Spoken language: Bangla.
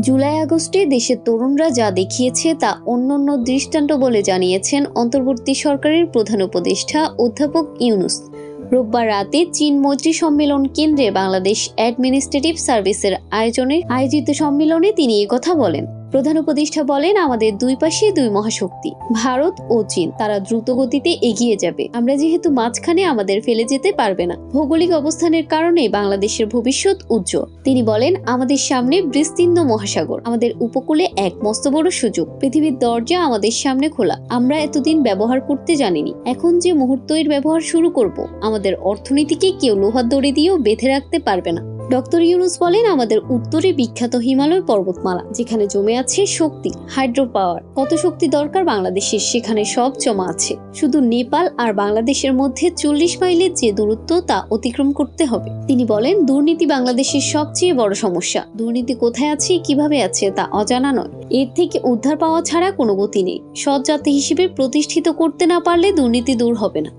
জুলাই আগস্টে দেশের তরুণরা যা দেখিয়েছে তা অন্যান্য দৃষ্টান্ত বলে জানিয়েছেন অন্তর্বর্তী সরকারের প্রধান উপদেষ্টা অধ্যাপক ইউনুস। রোববার রাতে চীন মৈত্রী সম্মেলন কেন্দ্রে বাংলাদেশ অ্যাডমিনিস্ট্রেটিভ সার্ভিসের আয়োজনে আয়োজিত সম্মেলনে তিনি কথা বলেন। প্রধান উপদেষ্টা বলেন, আমাদের দুই পাশে দুই মহাশক্তি, ভারত ও চীন, তারা দ্রুত গতিতে এগিয়ে যাবে। আমরা যেহেতু মাঝখানে আমাদের ফেলে যেতে পারবে না। ভৌগোলিক অবস্থানের কারণে বাংলাদেশের ভবিষ্যৎ উজ্জ্বল। তিনি বলেন, আমাদের সামনে বিস্তীর্ণ মহাসাগর, আমাদের উপকূলে এক মস্ত বড় সুযোগ। পৃথিবীর দরজা আমাদের সামনে খোলা। আমরা এতদিন ব্যবহার করতে জানিনি। এখন যে মুহূর্তের ব্যবহার শুরু করব, আমাদের অর্থনীতিকে কেউ লোহার দড়ি দিয়েও বেঁধে রাখতে পারবে না। ডক্টর ইউনুস বলেন, আমাদের উত্তরে বিখ্যাত হিমালয় পর্বতমালা, যেখানে জমে আছে শক্তি, হাইড্রো পাওয়ার। কত শক্তি দরকার বাংলাদেশের, সেখানে সব জমা আছে। শুধু নেপাল আর বাংলাদেশের মধ্যে চল্লিশ মাইলের যে দূরত্ব, তা অতিক্রম করতে হবে। তিনি বলেন, দুর্নীতি বাংলাদেশের সবচেয়ে বড় সমস্যা। দুর্নীতি কোথায় আছে, কীভাবে আছে, তা অজানা নয়। এর থেকে উদ্ধার পাওয়া ছাড়া কোনো গতি নেই। সৎ জাতি হিসেবে প্রতিষ্ঠিত করতে না পারলে দুর্নীতি দূর হবে না।